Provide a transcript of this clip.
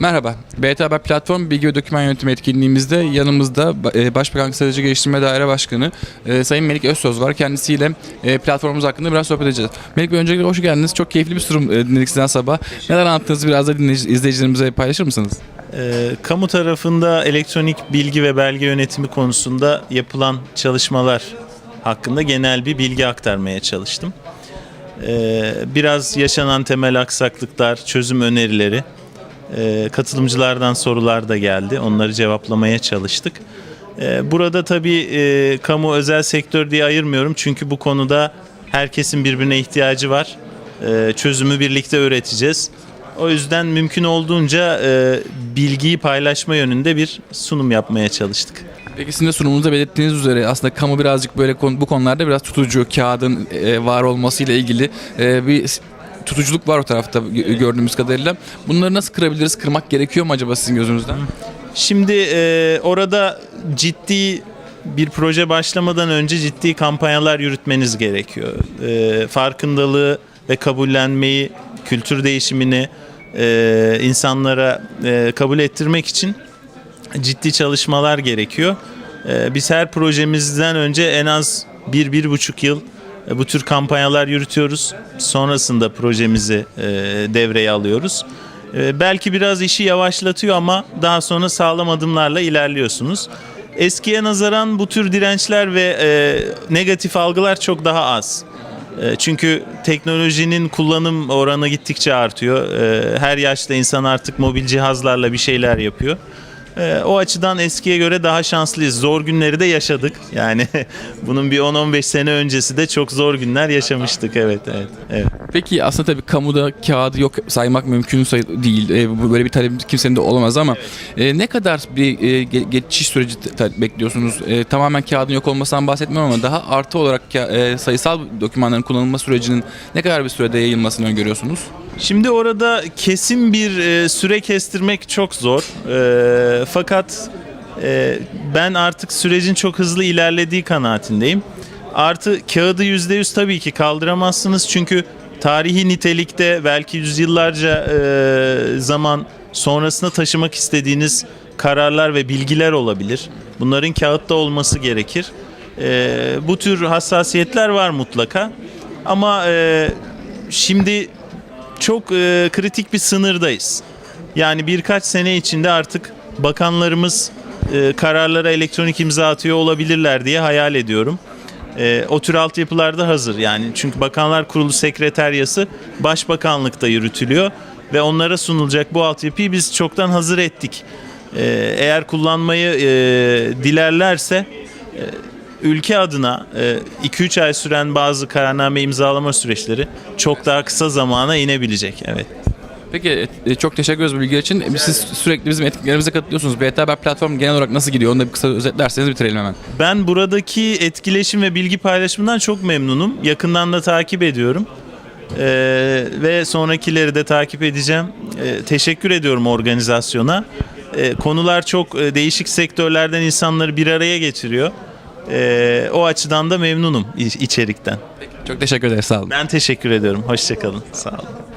Merhaba. BT Haber Platform Bilgi ve Doküman Yönetimi etkinliğimizde yanımızda e, Başbakanlık Strateji Geliştirme Daire Başkanı e, Sayın Melik Özsöz var. Kendisiyle e, platformumuz hakkında biraz sohbet edeceğiz. Melik Bey öncelikle hoş geldiniz. Çok keyifli bir sunum e, dinledik sizden sabah. Neler anlattığınızı biraz da izleyicilerimize paylaşır mısınız? Kamu tarafında elektronik bilgi ve belge yönetimi konusunda yapılan çalışmalar hakkında genel bir bilgi aktarmaya çalıştım. Biraz yaşanan temel aksaklıklar, çözüm önerileri, e, katılımcılardan sorular da geldi. Onları cevaplamaya çalıştık. Ee, burada tabii e, kamu özel sektör diye ayırmıyorum çünkü bu konuda herkesin birbirine ihtiyacı var. Ee, çözümü birlikte üreteceğiz. O yüzden mümkün olduğunca e, bilgiyi paylaşma yönünde bir sunum yapmaya çalıştık. Peki sizin de sunumunuzda belirttiğiniz üzere aslında kamu birazcık böyle konu- bu konularda biraz tutucu, kağıdın e, var olmasıyla ilgili e, bir tutuculuk var o tarafta gö- gördüğümüz kadarıyla. Bunları nasıl kırabiliriz? Kırmak gerekiyor mu acaba sizin gözünüzden? Şimdi e, orada ciddi bir proje başlamadan önce ciddi kampanyalar yürütmeniz gerekiyor. E, farkındalığı ve kabullenmeyi, kültür değişimini e, insanlara e, kabul ettirmek için ciddi çalışmalar gerekiyor. E, biz her projemizden önce en az bir, bir buçuk yıl bu tür kampanyalar yürütüyoruz. Sonrasında projemizi e, devreye alıyoruz. E, belki biraz işi yavaşlatıyor ama daha sonra sağlam adımlarla ilerliyorsunuz. Eskiye nazaran bu tür dirençler ve e, negatif algılar çok daha az. E, Çünkü teknolojinin kullanım oranı gittikçe artıyor. E, Her yaşta insan artık mobil cihazlarla bir şeyler yapıyor. E, O açıdan eskiye göre daha şanslıyız. Zor günleri de yaşadık. Yani bunun bir 10-15 sene öncesi de çok zor günler yaşamıştık. Evet, evet, evet. Peki aslında tabii kamuda kağıdı yok saymak mümkün say- değil. E, böyle bir talep kimsenin de olamaz ama e, ne kadar bir e, ge- geçiş süreci bekliyorsunuz? E, tamamen kağıdın yok olmasından bahsetmiyorum ama daha artı olarak e, sayısal dokümanların kullanılma sürecinin ne kadar bir sürede yayılmasını öngörüyorsunuz? Şimdi orada kesin bir e, süre kestirmek çok zor. E, fakat e, ben artık sürecin çok hızlı ilerlediği kanaatindeyim. Artı kağıdı %100 tabii ki kaldıramazsınız çünkü tarihi nitelikte belki yüzyıllarca zaman sonrasına taşımak istediğiniz kararlar ve bilgiler olabilir. Bunların kağıtta olması gerekir. Bu tür hassasiyetler var mutlaka. Ama şimdi çok e, kritik bir sınırdayız. Yani birkaç sene içinde artık bakanlarımız e, kararlara elektronik imza atıyor olabilirler diye hayal ediyorum. E, o tür altyapılar da hazır yani çünkü Bakanlar Kurulu Sekreteryası Başbakanlıkta yürütülüyor ve onlara sunulacak bu altyapıyı biz çoktan hazır ettik. E, eğer kullanmayı e, dilerlerse e, ülke adına 2-3 ay süren bazı kararname imzalama süreçleri çok daha kısa zamana inebilecek. Evet. Peki e, çok teşekkür ederiz bu bilgiler için. E, Siz sürekli bizim etkinliklerimize katılıyorsunuz. BT Haber platform genel olarak nasıl gidiyor? Onu da bir kısa özetlerseniz bitirelim hemen. Ben buradaki etkileşim ve bilgi paylaşımından çok memnunum. Yakından da takip ediyorum. Ee, ve sonrakileri de takip edeceğim. Ee, teşekkür ediyorum organizasyona. Ee, konular çok e, değişik sektörlerden insanları bir araya getiriyor. Ee, o açıdan da memnunum iç- içerikten. Çok teşekkür ederiz. Sağ olun. Ben teşekkür ediyorum. Hoşçakalın. Sağ olun.